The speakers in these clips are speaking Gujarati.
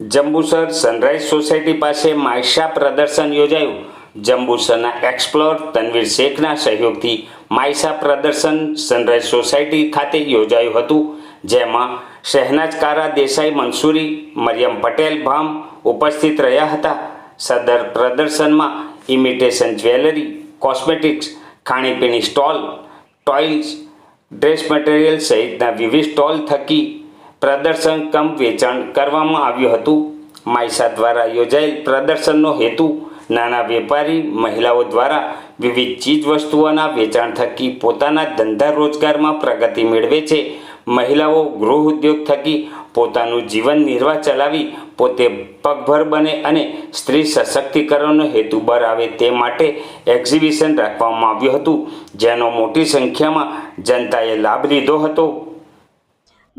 જંબુસર સનરાઈઝ સોસાયટી પાસે માયશા પ્રદર્શન યોજાયું. જંબુસરના એક્સપ્લોર તનવીર શેખના સહયોગથી માયશા પ્રદર્શન સનરાઈઝ સોસાયટી ખાતે યોજાયું હતું, જેમાં શહેનાજકારા દેસાઈ મંસૂરી, મરિયમ પટેલ ભામ ઉપસ્થિત રહ્યા હતા. સદર પ્રદર્શનમાં ઇમિટેશન જ્વેલરી, કોસ્મેટિક્સ, ખાણીપીણી સ્ટોલ ટોયલ્સ ડ્રેસ મટીરિયલ સહિતના વિવિધ સ્ટોલ થકી પ્રદર્શન કમ વેચાણ કરવામાં આવ્યું હતું. માયસા દ્વારા યોજાયેલ પ્રદર્શનનો હેતુ નાના વેપારી, મહિલાઓ દ્વારા વિવિધ ચીજવસ્તુઓના વેચાણ થકી પોતાના ધંધા રોજગારમાં પ્રગતિ મેળવે છે. મહિલાઓ ગૃહ ઉદ્યોગ થકી પોતાનું જીવન નિર્વાહ ચલાવી પોતે પગભર બને અને સ્ત્રી સશક્તિકરણનો હેતુ બર આવે તે માટે એક્ઝિબિશન રાખવામાં આવ્યું હતું. જેનો મોટી સંખ્યામાં જનતાએ લાભ લીધો હતો.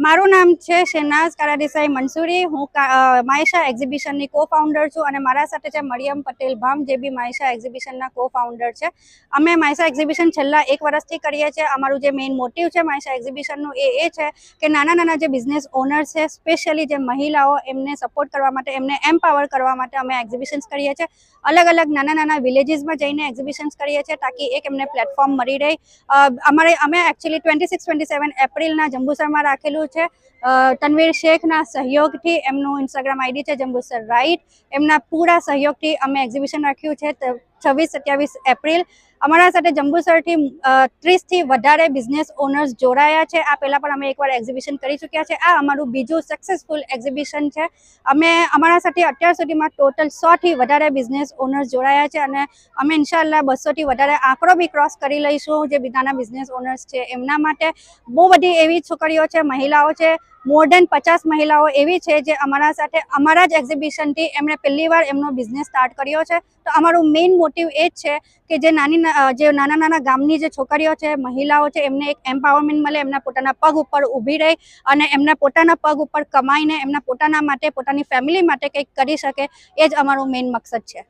મારું નામ છે શેનાઝ કારાદેસાઈ મંસૂરી. હું માયશા એક્ઝિબિશનની કો ફાઉન્ડર છું અને મારા સાથે છે મરિયમ પટેલ ભામ, જે બી માયશા એક્ઝિબિશનના કો ફાઉન્ડર છે. અમે માયશા એક્ઝિબિશન છેલ્લા એક વર્ષથી કરીએ છીએ. અમારું જે મેઇન મોટિવ છે માયશા એક્ઝિબિશનનું એ એ છે કે નાના નાના જે બિઝનેસ ઓનર્સ છે સ્પેશિયલી જે મહિલાઓ, એમને સપોર્ટ કરવા માટે, એમને એમ્પાવર કરવા માટે અમે એક્ઝિબિશન્સ કરીએ છીએ. અલગ અલગ નાના નાના વિલેજીસમાં જઈને એક્ઝિબિશન્સ કરીએ છીએ તાકી એક એમને પ્લેટફોર્મ મળી રહે. અમારે અમે actually twenty six twenty seven એપ્રિલના જંબુસરમાં રાખેલું છે. અ, તનવીર શેખના સહયોગથી એમનું ઇન્સ્ટાગ્રામ આઈડી છે જંબુસર રાઈટ. એમના પૂરા સહયોગથી અમે એક્ઝિબિશન રાખ્યું છે. છવ્વીસ, સત્યાવીસ એપ્રિલ. અમારા સાથે જંબુસરથી ત્રીસથી વધારે બિઝનેસ ઓનર્સ જોડાયા છે. આ પહેલાં પણ અમે એકવાર એક્ઝિબિશન કરી ચૂક્યા છે. આ અમારું બીજું સક્સેસફુલ એક્ઝિબિશન છે. અમે અમારા સાથે અત્યાર સુધીમાં ટોટલ સોથી વધારે બિઝનેસ ઓનર્સ જોડાયા છે અને અમે ઇન્શાલ્લા બસોથી વધારે આંકડો બી ક્રોસ કરી લઈશું જે બીજાના બિઝનેસ ઓનર્સ છે એમના માટે. બહુ બધી એવી છોકરીઓ છે, મહિલાઓ છે મોર દેન પચાસ મહિલાઓ એવી છે જે અમારા સાથે, અમારા જ એક્ઝિબિશનથી એમણે પહેલી વાર એમનો બિઝનેસ સ્ટાર્ટ કર્યો છે. તો અમારું મેઇન મોટિવ એ જ છે કે જે નાની જે નાના નાના ગામની જે છોકરીઓ છે, મહિલાઓ છે, એમને એક એમ્પાવરમેન્ટ મળે, એમના પોતાના પગ ઉપર ઊભી રહી અને એમના પોતાના પગ ઉપર કમાઈને એમના પોતાના માટે, પોતાની ફેમિલી માટે કંઈક કરી શકે, એ જ અમારું મેઇન મકસદ છે.